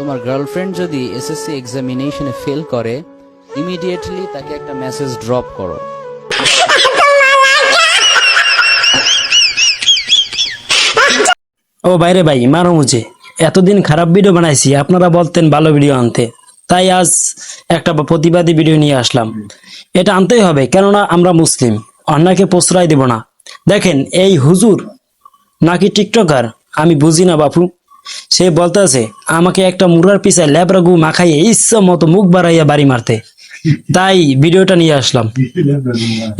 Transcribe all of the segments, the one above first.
তোমার গার্লফ্রেন্ড যদি এসএসসি এক্সামিনেশনে ফেল করে ইমিডিয়েটলি তাকে একটা মেসেজ ড্রপ করো। ও বাইরে ভাই, মারো মুঝে। এতদিন খারাপ ভিডিও বানাইছি, আপনারা বলতেন ভালো ভিডিও আনতে। তাই আজ একটা প্রতিবাদী ভিডিও নিয়ে আসলাম। এটা আনতেই হবে, কেননা আমরা মুসলিম। অন্যকে প্রশ্রয় দেব না। দেখেন, এই হুজুর নাকি টিকটকার? আমি বুঝি না, বাপু। সে বলতেছে, আমাকে একটা মুরার পিছায় ল্যাবরা গু মাখাইয়ে ইচ্ছা মতো মুখ বাড়াইয়া বাড়ি মারতে। তাই ভিডিওটা নিয়ে আসলাম।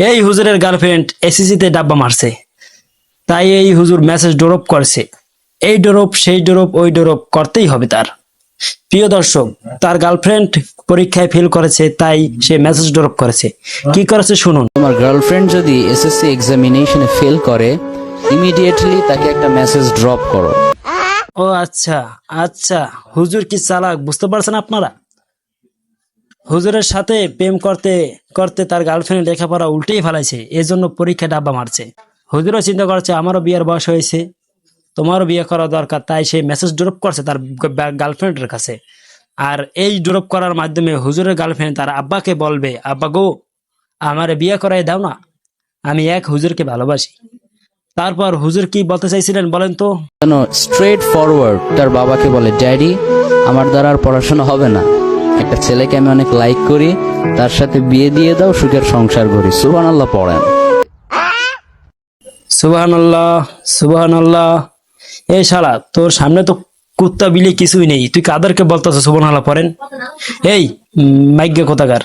এই হুজুরের গার্লফ্রেন্ড এসিসিতে ডাব্বা মারছে। তাই এই হুজুর মেসেজ ড্রপ করছে। এই ড্রপ, সেই ড্রপ, ওই ড্রপ করতেই হবে তার। প্রিয় দর্শক, তার গার্লফ্রেন্ড পরীক্ষায় ফেল করেছে, তাই সে মেসেজ ড্রপ করেছে। কি করেছে শুনুন। তোমার গার্লফ্রেন্ড যদি এসএসসি এক্সামিনেশনে ফেল করে ইমিডিয়েটলি তাকে একটা মেসেজ ড্রপ করো। ও আচ্ছা আচ্ছা। হুজুর কি চালাক? বুঝতে পারছেন আপনারা? হুজুরের সাথে প্রেম করতে করতে তার গার্লফ্রেন্ড লেখাপড়া উল্টেই ফেলাইছে, এজন্য পরীক্ষা ডাব্বা মারছে। হুজুরও চিন্তা করছে, আমারও বিয়ের বয়স হয়েছে, তোমারও বিয়ে করা দরকার, তাই সে মেসেজ ড্রপ করছে তার গার্লফ্রেন্ডের কাছে। আর এই ড্রপ করার মাধ্যমে হুজুরের গার্লফ্রেন্ড তার আব্বাকে বলবে, আব্বা গো, আমার বিয়ে করাই দাও না, আমি এক হুজুরকে ভালোবাসি। তারপর হুজুর কি বলতে চাইছিলেন বলেন তো? কেন স্ট্রেট ফরওয়ার্ড তার বাবাকে বলে ড্যাডি আমার দ্বারা আর পড়াশোনা হবে না। একটা ছেলেকে আমি অনেক লাইক করি তার সাথে বিয়ে দিয়ে দাও সুখের সংসার করি। সুবান আল্লাহ পড়েন। সুবাহান আল্লাহ সুবাহান আল্লাহ এই শালা তোর সামনে তো কুত্তা বিলি কিছুই নেই। তুই কাদেরকে বলতেছ সুবান আল্লাহ পড়েন? এই মাইগ্য কোথাকার?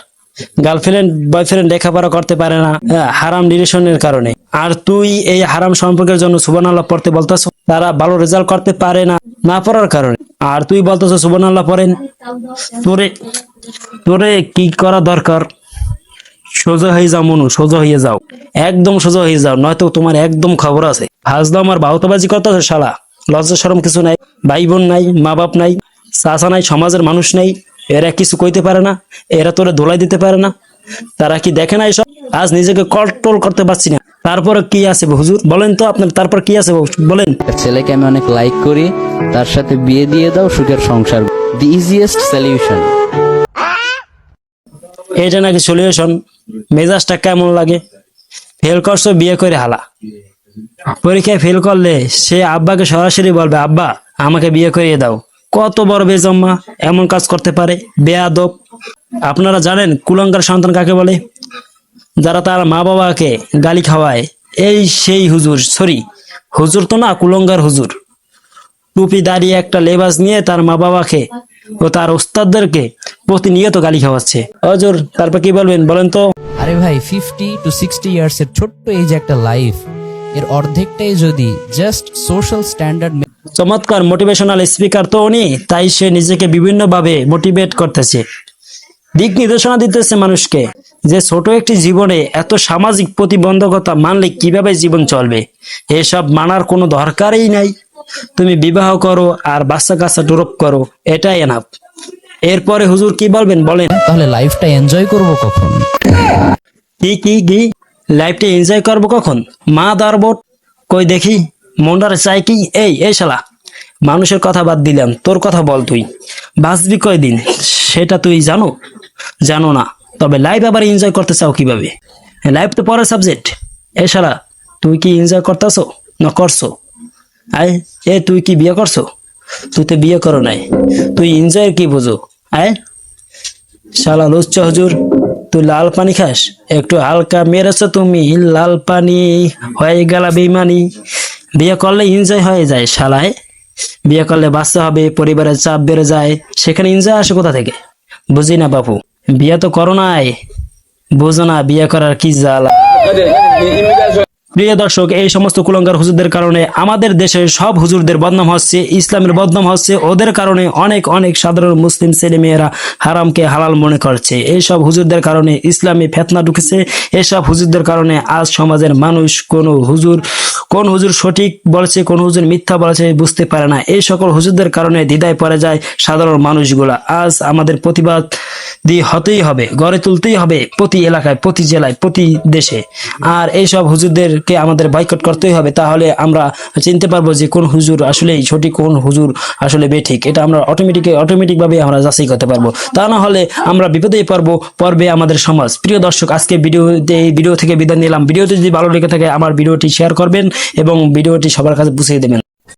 গার্লফ্রেন্ড বয়ফ্রেন্ড লেখাপড়া করতে পারে না হ্যাঁ, হারাম রিলেশনের কারণে। আর তুই এই হারাম সম্পর্কের জন্য সুবান আল্লাহ পড়তে বলতেছ, তারা ভালো রেজাল্ট করতে পারে না না পড়ার কারণে। আর তুই বলতেছ সুবান আল্লাহ পড়েন। তোরে তোরে কি করা দরকার? সোজা হয়ে যাও মনু, সোজা হয়ে যাও। একদম সোজা হয়ে যাও, নয়তো তোমার একদম খবর আছে। হাজদা আমার বাহতাবাজি কত আছে শালা। লজ্জা সরম কিছু নাই ভাই বোন নাই মা বাপ নাই, চাচা নাই, সমাজের মানুষ নাই, এরা কিছু কইতে পারে না, এরা তোরে দোলাই দিতে পারে না। তারা কি দেখে না এসব? আজ নিজেকে কন্ট্রোল করতে পারছি না। তারপরে কি আছে হুজুর বলেন তো আপনার তারপর কি আছে বলেন। ছেলেকে আমি অনেক লাইক করি তার সাথে বিয়ে দিয়ে দাও সুখের সংসার। দি ইজিয়েস্ট সলিউশন এটা নাকি সলিউশন মেজাজটা কেমন লাগে? ফেল করছ বিয়ে করে হালা। পরীক্ষায় ফেল করলে সে আব্বাকে সরাসরি বলবে আব্বা আমাকে বিয়ে করিয়ে দাও। কত বড় বেজম্মা এমন কাজ করতে পারে বেয়াদব। আপনারা জানেন কুলঙ্কার সন্তান কাকে বলে? যারা তার মা বাবাকে গালি খাওয়ায় এই সেই হুজুর সরি হুজুর তো না কুলঙ্গার হুজুর। টুপি দাঁড়িয়ে একটা লেবাস নিয়ে তার মা বাবাকে ও তার ওস্তাদদেরকে প্রতিনিয়ত গালি খাওয়াচ্ছে। হজুর তারপর কি বলবেন বলেন তো। আরে ভাই ফিফটি টু সিক্সটি ইয়ার্স এর ছোট্ট এই যে একটা লাইফ এর অর্ধেকটাই যদি জাস্ট সোশ্যাল স্ট্যান্ডার্ড চমৎকার মোটিভেশনাল স্পিকার তো উনি তাই সে নিজেকে বিভিন্নভাবে মোটিভেট করতেছে। দিক নির্দেশনা দিতেছে মানুষকে। যে ছোট একটি জীবনে এত সামাজিক প্রতিবন্ধকতা মানলে কীভাবে জীবন চলবে? এসব মানার কোনো দরকারই নাই। তুমি বিবাহ করো আর বাচ্চা কাচ্চা ড্রপ করো এটাই এনাফ এরপরে হুজুর কি বলবেন? বলেন। তাহলে লাইফটা এনজয় করব কখন? কি কি কি? লাইফটা এনজয় করব কখন? মা দারবট কই দেখি মন্ডার চাই কি? এই এই শালা। মানুষের কথা বাদ দিলাম তোর কথা বল তুই। বাঁচবি কয়দিন? সেটা তুই জানো? জানো না। তবে লাইফ আবার এনজয় করতে চাও কীভাবে? লাইফ তো পরের সাবজেক্ট এই শালা তুই কি এনজয় করতেছো? না করছ? আয়, এ তুই কি বিয়ে করছ? তুই তো বিয়ে করো নাই। তুই এনজয় কি বুঝো? আয়। শালা লুচ্চ হুজুর, তুই লাল পানি খাস? একটু হালকা মেরেছো তুমি, লাল পানি। হয়ে গেল বেমানি বিয়ে করলে এনজয় হয়ে যায় শালায় বিয়ে করলে বাচ্চা হবে, পরিবারের চাপ বেড়ে যায়। সেখানে এনজয় আসে কোথা থেকে? বুঝি না বাপু। বিয়ে তো করো নাই। বুঝো না, বিয়ে করার কি জ্বালা। প্রিয় দর্শক, এই সমস্ত কুলঙ্গার হুজুরদের কারণে আমাদের দেশে সব হুজুরদের বদনাম হচ্ছে, ইসলামের বদনাম হচ্ছে, ওদের কারণে অনেক অনেক সাধারণ মুসলিম ছেলে মেয়েরা হারামকে হালাল মনে করছে। এইসব হুজুরদের কারণে ইসলামে ফেতনা ঢুকেছে, এসব হুজুরদের কারণে আজ সমাজের মানুষ কোন হুজুর কোন হুজুর সঠিক বলছে, কোন হুজুর মিথ্যা বলছে বুঝতে পারে না। এই সকল হুজুরদের কারণে দ্বিধায় পড়ে যায় সাধারণ মানুষগুলা। আজ আমাদের প্রতিবাদ দিয়ে হতেই হবে, গড়ে তুলতেই হবে প্রতি এলাকায়, প্রতি জেলায়, প্রতি দেশে। আর এইসব হুজুরদেরকে আমাদের বয়কট করতেই হবে, তাহলে আমরা চিনতে পারব যে কোন হুজুর আসলেই সঠিক, কোন হুজুর আসলে বেঠিক। এটা আমরা অটোমেটিক অটোমেটিক ভাবে আমরা যাচাই করতে পারব। তা না হলে আমরা বিপদেই পারব পর্বে আমাদের সমাজ। প্রিয় দর্শক, আজকে ভিডিওতে, এই ভিডিও থেকে বিদায় নিলাম। ভিডিওটি যদি ভালো লেগে থাকে, আমার ভিডিওটি শেয়ার করবেন। এবং ভিডিওটি সবার কাছে বুঝিয়ে দেবেন।